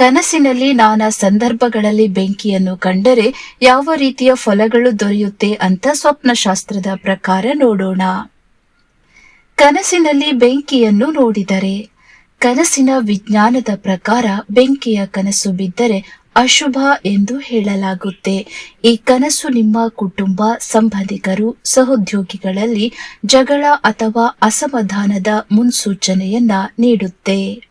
ಕನಸಿನಲ್ಲಿ ನಾನಾ ಸಂದರ್ಭಗಳಲ್ಲಿ ಬೆಂಕಿಯನ್ನು ಕಂಡರೆ ಯಾವ ರೀತಿಯ ಫಲಗಳು ದೊರೆಯುತ್ತೆ ಅಂತ ಸ್ವಪ್ನಶಾಸ್ತ್ರದ ಪ್ರಕಾರ ನೋಡೋಣ. ಕನಸಿನಲ್ಲಿ ಬೆಂಕಿಯನ್ನು ನೋಡಿದರೆ. ಕನಸಿನ ವಿಜ್ಞಾನದ ಪ್ರಕಾರ ಬೆಂಕಿಯ ಕನಸು ಬಿದ್ದರೆ ಅಶುಭ ಎಂದು ಹೇಳಲಾಗುತ್ತೆ. ಈ ಕನಸು ನಿಮ್ಮ ಕುಟುಂಬ, ಸಂಬಂಧಿಕರು, ಸಹೋದ್ಯೋಗಿಗಳಲ್ಲಿ ಜಗಳ ಅಥವಾ ಅಸಮಾಧಾನದ ಮುನ್ಸೂಚನೆಯನ್ನ ನೀಡುತ್ತೆ.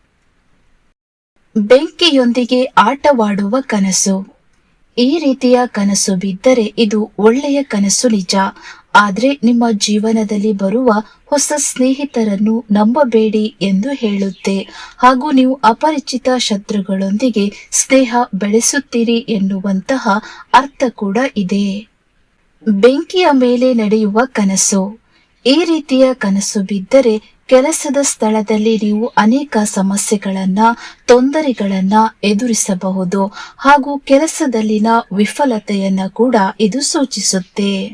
ಬೆಂಕಿಯೊಂದಿಗೆ ಆಟವಾಡುವ ಕನಸು. ಈ ರೀತಿಯ ಕನಸು ಬಿದ್ದರೆ ಇದು ಒಳ್ಳೆಯ ಕನಸು ನಿಜ. ಆದ್ರೆ ನಿಮ್ಮ ಜೀವನದಲ್ಲಿ ಬರುವ ಹೊಸ ಸ್ನೇಹಿತರನ್ನು ನಂಬಬೇಡಿ ಎಂದು ಹೇಳುತ್ತೆ. ಹಾಗೂ ನೀವು ಅಪರಿಚಿತ ಶತ್ರುಗಳೊಂದಿಗೆ ಸ್ನೇಹ ಬೆಳೆಸುತ್ತೀರಿ ಎನ್ನುವಂತಹ ಅರ್ಥ ಕೂಡ ಇದೆ. ಬೆಂಕಿಯ ಮೇಲೆ ನಡೆಯುವ ಕನಸು. ಈ ರೀತಿಯ ಕನಸು ಬಿದ್ದರೆ ಕೆಲಸದ ಸ್ಥಳದಲ್ಲಿ ನೀವು ಅನೇಕ ಸಮಸ್ಯೆಗಳನ್ನ, ತೊಂದರೆಗಳನ್ನ ಎದುರಿಸಬಹುದು ಹಾಗೂ ಕೆಲಸದಲ್ಲಿನ ವಿಫಲತೆಯನ್ನ ಕೂಡ ಇದು ಸೂಚಿಸುತ್ತೆ.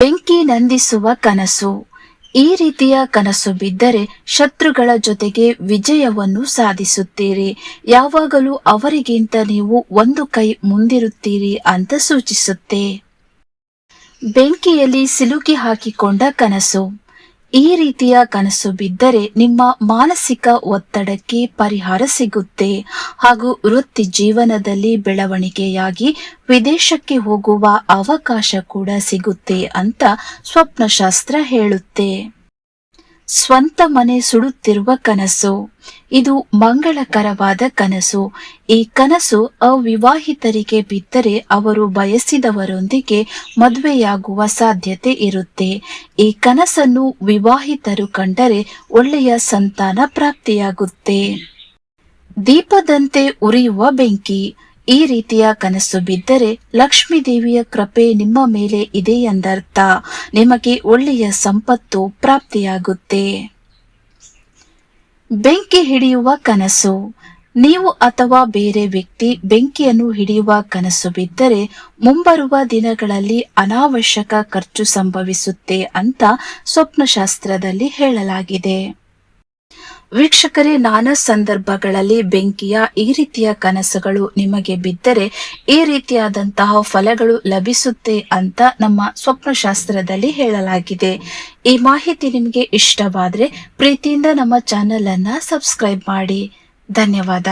ಬೆಂಕಿ ನಂದಿಸುವ ಕನಸು. ಈ ರೀತಿಯ ಕನಸು ಬಿದ್ದರೆ ಶತ್ರುಗಳ ಜೊತೆಗೆ ವಿಜಯವನ್ನು ಸಾಧಿಸುತ್ತೀರಿ. ಯಾವಾಗಲೂ ಅವರಿಗಿಂತ ನೀವು ಒಂದು ಕೈ ಮುಂದಿರುತ್ತೀರಿ ಅಂತ ಸೂಚಿಸುತ್ತೆ. ಬೆಂಕಿಯಲ್ಲಿ ಸಿಲುಕಿ ಹಾಕಿಕೊಂಡ ಕನಸು. ಈ ರೀತಿಯ ಕನಸು ಬಿದ್ದರೆ ನಿಮ್ಮ ಮಾನಸಿಕ ಒತ್ತಡಕ್ಕೆ ಪರಿಹಾರ ಸಿಗುತ್ತೆ. ಹಾಗೂ ವೃತ್ತಿ ಜೀವನದಲ್ಲಿ ಬೆಳವಣಿಗೆಯಾಗಿ ವಿದೇಶಕ್ಕೆ ಹೋಗುವ ಅವಕಾಶ ಕೂಡ ಸಿಗುತ್ತೆ ಅಂತ ಸ್ವಪ್ನಶಾಸ್ತ್ರ ಹೇಳುತ್ತೆ. ಸ್ವಂತ ಮನೆ ಸುಡುತ್ತಿರುವ ಕನಸು. ಇದು ಮಂಗಳಕರವಾದ ಕನಸು. ಈ ಕನಸು ಅವಿವಾಹಿತರಿಗೆ ಬಿದ್ದರೆ ಅವರು ಬಯಸಿದವರೊಂದಿಗೆ ಮದುವೆಯಾಗುವ ಸಾಧ್ಯತೆ ಇರುತ್ತೆ. ಈ ಕನಸನ್ನು ವಿವಾಹಿತರು ಕಂಡರೆ ಒಳ್ಳೆಯ ಸಂತಾನ ಪ್ರಾಪ್ತಿಯಾಗುತ್ತೆ. ದೀಪದಂತೆ ಉರಿಯುವ ಬೆಂಕಿ. ಈ ರೀತಿಯ ಕನಸು ಬಿದ್ದರೆ ಲಕ್ಷ್ಮೀ ದೇವಿಯ ಕೃಪೆ ನಿಮ್ಮ ಮೇಲೆ ಇದೆ ಎಂದರ್ಥ. ನಿಮಗೆ ಒಳ್ಳೆಯ ಸಂಪತ್ತು ಪ್ರಾಪ್ತಿಯಾಗುತ್ತೆ. ಬೆಂಕಿ ಹಿಡಿಯುವ ಕನಸು. ನೀವು ಅಥವಾ ಬೇರೆ ವ್ಯಕ್ತಿ ಬೆಂಕಿಯನ್ನು ಹಿಡಿಯುವ ಕನಸು ಬಿದ್ದರೆ ಮುಂಬರುವ ದಿನಗಳಲ್ಲಿ ಅನಾವಶ್ಯಕ ಖರ್ಚು ಸಂಭವಿಸುತ್ತೆ ಅಂತ ಸ್ವಪ್ನಶಾಸ್ತ್ರದಲ್ಲಿ ಹೇಳಲಾಗಿದೆ. ವೀಕ್ಷಕರೇ, ನಾನಾ ಸಂದರ್ಭಗಳಲ್ಲಿ ಬೆಂಕಿಯ ಈ ರೀತಿಯ ಕನಸುಗಳು ನಿಮಗೆ ಬಿದ್ದರೆ ಈ ರೀತಿಯಾದಂತಹ ಫಲಗಳು ಲಭಿಸುತ್ತೆ ಅಂತ ನಮ್ಮ ಸ್ವಪ್ನಶಾಸ್ತ್ರದಲ್ಲಿ ಹೇಳಲಾಗಿದೆ. ಈ ಮಾಹಿತಿ ನಿಮಗೆ ಇಷ್ಟವಾದರೆ ಪ್ರೀತಿಯಿಂದ ನಮ್ಮ ಚಾನೆಲ್ ಅನ್ನ ಸಬ್ಸ್ಕ್ರೈಬ್ ಮಾಡಿ. ಧನ್ಯವಾದ.